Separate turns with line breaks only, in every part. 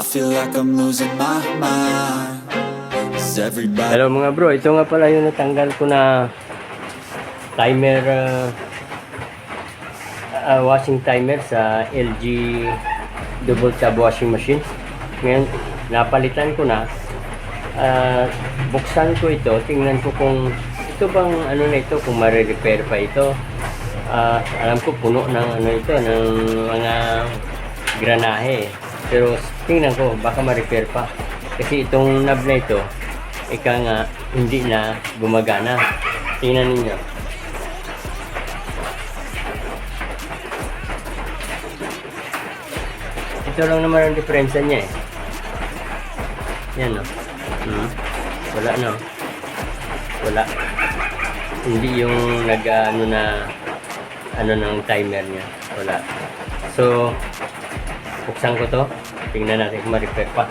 I feel like I'm losing my mind. Everybody
Hello mga bro, ito nga pala yung natanggal ko na timer uh, uh, washing timer sa LG double tab washing machine. Ngayon, napalitan ko na. Uh, buksan ko ito, tingnan ko kung ito bang ano na ito, kung ma-repair pa ito. Ah, alam ko puno ng ano ito, ng mga granahe. Pero tingnan ko, baka ma-repair pa. Kasi itong knob na ito, ika nga, hindi na gumagana. Tingnan ninyo. Ito lang naman ang diferensya niya eh. Yan no. Hmm. Wala no. Wala. Hindi yung nag ano na ano ng timer niya. Wala. So, Buksan ko to. Tingnan natin kung ma-reflect pa.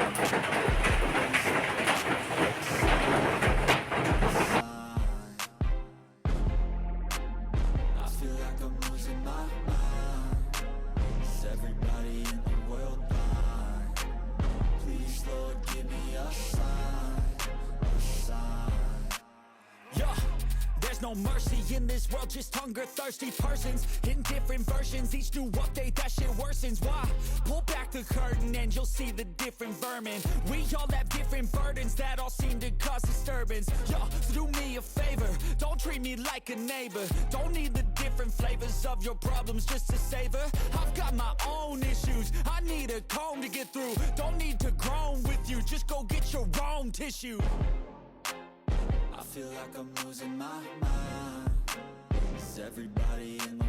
no mercy in this world just hunger thirsty persons in different versions each new update that shit worsens why pull back the curtain and you'll see the different vermin. We all have different burdens that all seem to cause disturbance. Yeah, so do me a favor, don't treat me like a neighbor. Don't need the different flavors of your problems just to savor. I've got my own issues, I need a comb to get through. Don't need to groan with you, just go get your own tissue.
I feel like I'm losing my mind. Is everybody in the?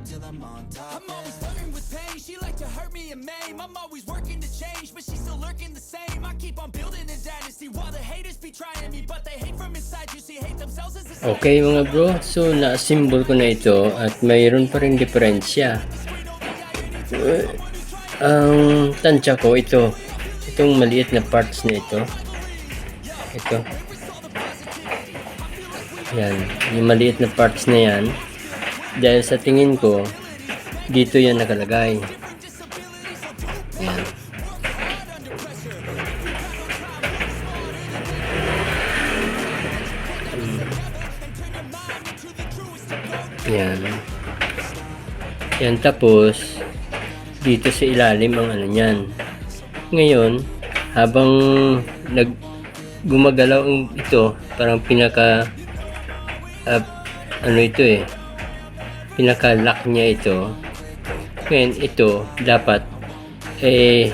till I'm on top,
I'm always
yeah
flirting with pain. She like to hurt me and maim. I'm always working to change, but she's still lurking the same. I keep on building a dynasty while the haters be trying me, but they hate from inside. You see, hate themselves as a
Okay mga bro, so na-symbol ko na ito at mayroon pa rin diferensya. Uh, ang tansya ko ito, itong maliit na parts na ito. Ito. Yan, yung maliit na parts na yan. Dahil sa tingin ko, dito yan nakalagay. Ayan. Ayan. Ayan tapos, dito sa ilalim ang ano niyan. Ngayon, habang nag gumagalaw ito, parang pinaka uh, ano ito eh, Pinaka-lock niya ito. Ngayon, ito dapat eh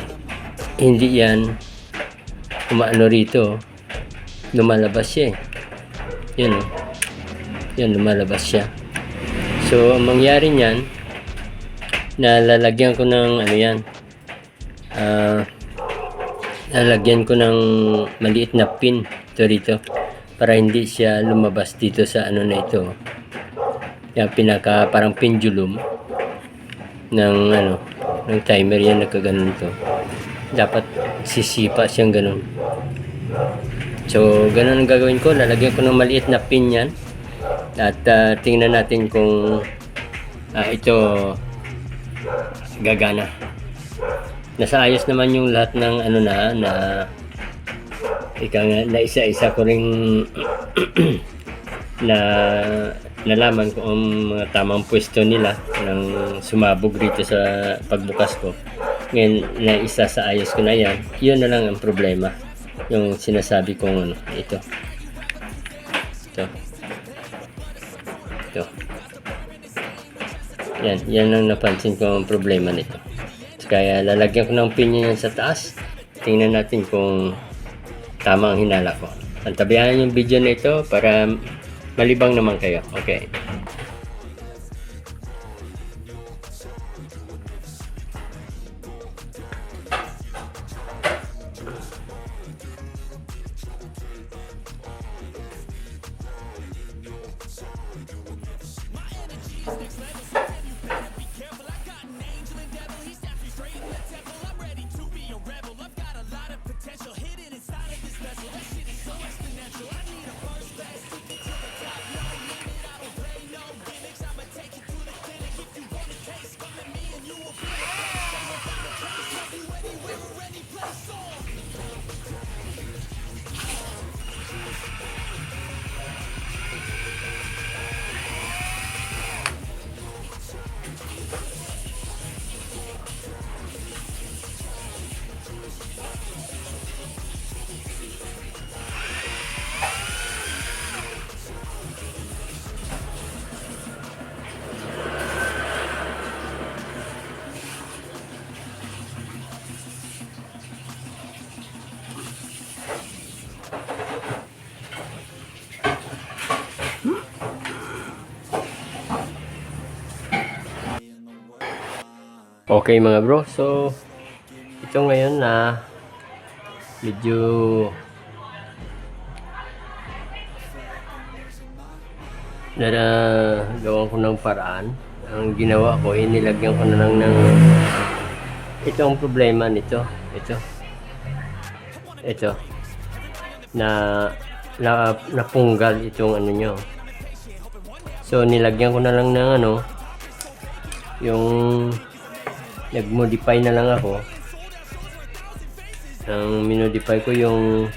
hindi yan umaano rito. Lumalabas siya eh. Yan oh. Yan, lumalabas siya. So, ang mangyari niyan, nalalagyan ko ng ano yan, ah, lalagyan ko ng maliit na pin ito rito para hindi siya lumabas dito sa ano na ito. Yung pinaka parang pendulum ng ano, ng timer yan nagkaganon to. Dapat sisipa siyang ganun. So, ganun ang gagawin ko. Lalagyan ko ng maliit na pin yan. At ah, tingnan natin kung ah, ito gagana. Nasa ayos naman yung lahat ng ano na na ika nga na isa-isa ko ring na nalaman ko ang mga tamang pwesto nila ng sumabog rito sa pagbukas ko. Ngayon, na isa sa ayos ko na yan, yun na lang ang problema. Yung sinasabi kong ano, ito. Ito. Ito. Yan, yan ang napansin ko ang problema nito. Kaya lalagyan ko ng pinya yan sa taas. Tingnan natin kung tama ang hinala ko. Antabayan yung video na ito para malibang naman kayo. Okay. Okay mga bro, so ito ngayon na medyo nagawa ko ng paraan. Ang ginawa ko, inilagyan ko na lang ng ito ang problema nito. Ito. Ito. Na, na napunggal itong ano nyo. So nilagyan ko na lang ng ano yung nag-modify na lang ako. Ang minodify ko yung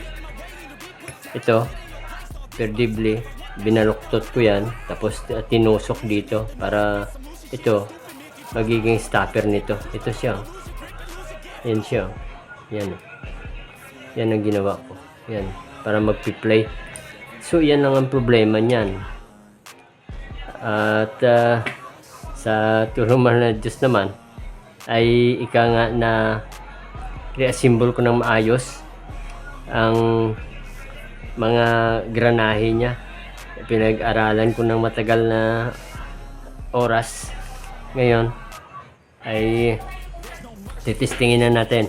ito perdibly binaluktot ko yan. Tapos t- tinusok dito para ito magiging stopper nito. Ito siya. Yan siya. Yan. Yan ang ginawa ko. Yan. Para magpi-play so yan lang ang problema niyan. At ah, sa turumar na Diyos naman ay ika nga na reassemble ko ng maayos ang mga granahe niya. Pinag-aralan ko ng matagal na oras. Ngayon ay titistingin na natin.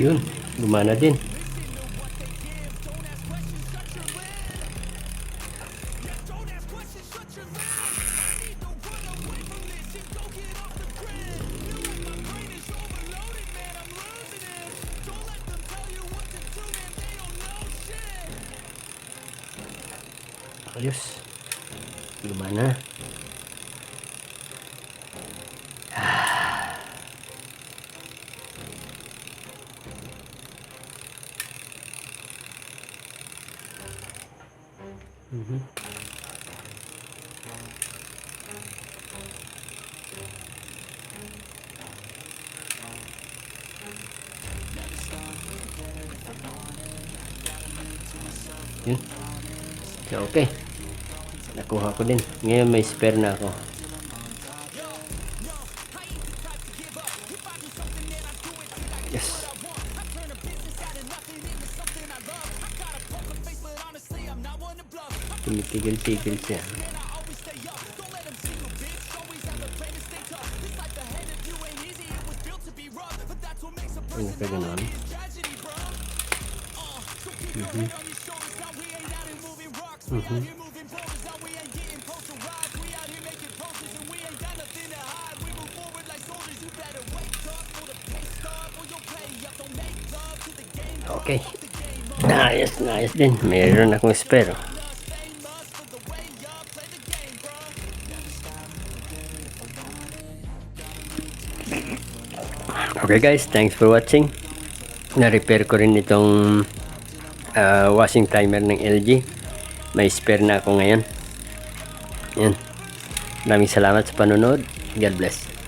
Yun, gumana din.
Don't ask
Yun. Okay. Nakuha ko din. Ngayon may spare na ako. Yes. Tumitigil-tigil siya. Ano ka? Mhm. Okay. Ayos na ayos din. Mayroon akong spare. oh. Okay guys, thanks for watching. Na-repair ko rin itong ah, washing timer ng LG. May spare na ako ngayon. Yan. Maraming salamat sa panonood. God bless.